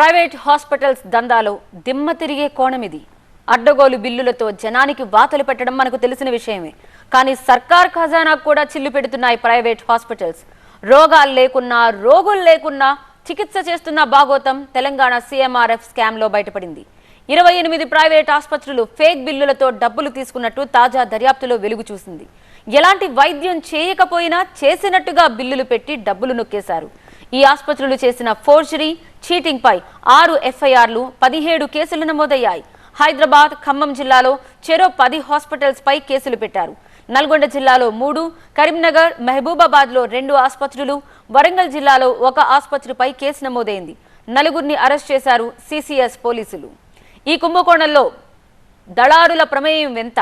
Private hospitals దందాలో దిమ్మ తిరిగే కోణమిది అడ్డగోలు బిల్లులతో జనానికి వాతలు పెట్టడం మనకు తెలిసిన విషయమే. కానీ సర్కార్ ఖజానాకు కూడా చిల్లు పెడుతున్నాయి ప్రైవేట్ హాస్పిటల్స్. రోగాలు లేకున్నా రోగులు లేకున్నా చికిత్స చేస్తున్న భాగోతం తెలంగాణ సీఎంఆర్ఎఫ్ స్కామ్లో బయటపడింది. ఇరవై ఎనిమిది ప్రైవేట్ ఆసుపత్రులు ఫేక్ బిల్లులతో డబ్బులు తీసుకున్నట్టు తాజా దర్యాప్తులో వెలుగు చూసింది. ఎలాంటి వైద్యం చేయకపోయినా చేసినట్టుగా బిల్లులు పెట్టి డబ్బులు నొక్కేశారు. ఈ ఆసుపత్రులు చేసిన ఫోర్జరీ చీటింగ్ పై ఆరు ఎఫ్ఐఆర్లు పదిహేడు కేసులు నమోదయ్యాయి. హైదరాబాద్ ఖమ్మం జిల్లాలో చెరో పది హాస్పిటల్స్ పై కేసులు పెట్టారు. నల్గొండ జిల్లాలో మూడు కరీంనగర్ మహబూబాబాద్లో రెండు ఆసుపత్రులు వరంగల్ జిల్లాలో ఒక ఆసుపత్రిపై కేసు నమోదైంది. నలుగురిని అరెస్ట్ చేశారు సిసిఎస్ పోలీసులు. ఈ కుంభకోణంలో దళారుల ప్రమేయం ఎంత?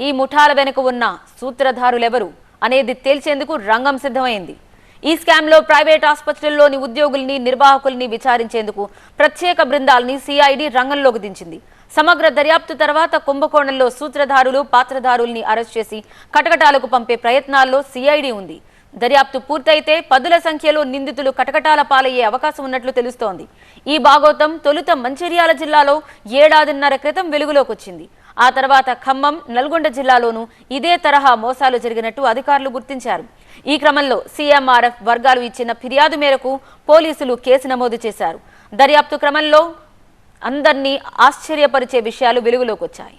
ఈ ముఠాల వెనుక ఉన్న సూత్రధారులెవరు? అనేది తేల్చేందుకు రంగం సిద్ధమైంది. ఈ స్కామ్లో ప్రైవేట్ ఆసుపత్రుల్లోని ఉద్యోగుల్ని నిర్వాహకుల్ని విచారించేందుకు ప్రత్యేక బృందాల్ని సిఐడి రంగంలోకి దించింది. సమగ్ర దర్యాప్తు తర్వాత కుంభకోణంలో సూత్రధారులు పాత్రధారుల్ని అరెస్ట్ చేసి కటకటాలకు పంపే ప్రయత్నాల్లో సిఐడి ఉంది. దర్యాప్తు పూర్తయితే పదుల సంఖ్యలో నిందితులు కటకటాల పాలయ్యే అవకాశం ఉన్నట్లు తెలుస్తోంది. ఈ భాగోతం తొలుత మంచిర్యాల జిల్లాలో ఏడాదిన్నర క్రితం వెలుగులోకి వచ్చింది ఆ తర్వాత ఖమ్మం నల్గొండ జిల్లాలోనూ ఇదే తరహా మోసాలు జరిగినట్టు అధికారులు గుర్తించారు. ఈ క్రమంలో సీఎంఆర్ఎఫ్ వర్గాలు ఇచ్చిన ఫిర్యాదు మేరకు పోలీసులు కేసు నమోదు చేశారు. దర్యాప్తు క్రమంలో అందరినీ ఆశ్చర్యపరిచే విషయాలు వెలుగులోకి వచ్చాయి